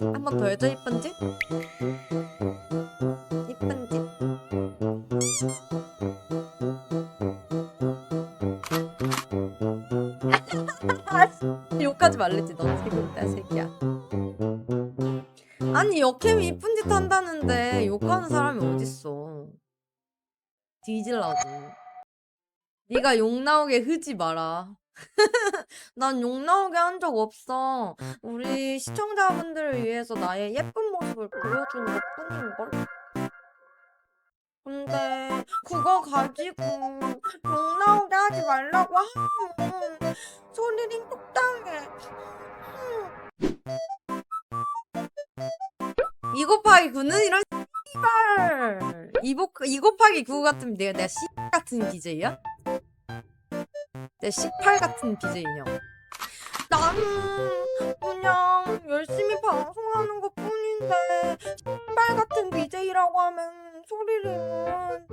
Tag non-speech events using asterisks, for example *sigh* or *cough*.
한 번 더 해줘 이쁜 짓 이쁜 짓 욕하지 말랬지 넌 새끼야 새끼야. 아니 역캠이 이쁜 짓 한다는데 욕하는 사람이 어딨어. 뒤질라고. 네가 욕 나오게 흐지 마라 *laughs* 난 욕 나오게 한 적 없어. 우리 시청자분들을 위해서 나의 예쁜 모습을 보여주는 것 뿐인걸? 근데 그거 가지고 욕 나오게 하지 말라고 하면 소리링 똑당해. 2 곱하기 9는 이런 씨발. 2, 곱, 2 곱하기 9 같으면 내가 내가 씨 같은 BJ야? 내 C8 같은 BJ냐 나는 그냥 열심히 방송하는 것 뿐인데 씨발 같은 BJ라고 하면 소리를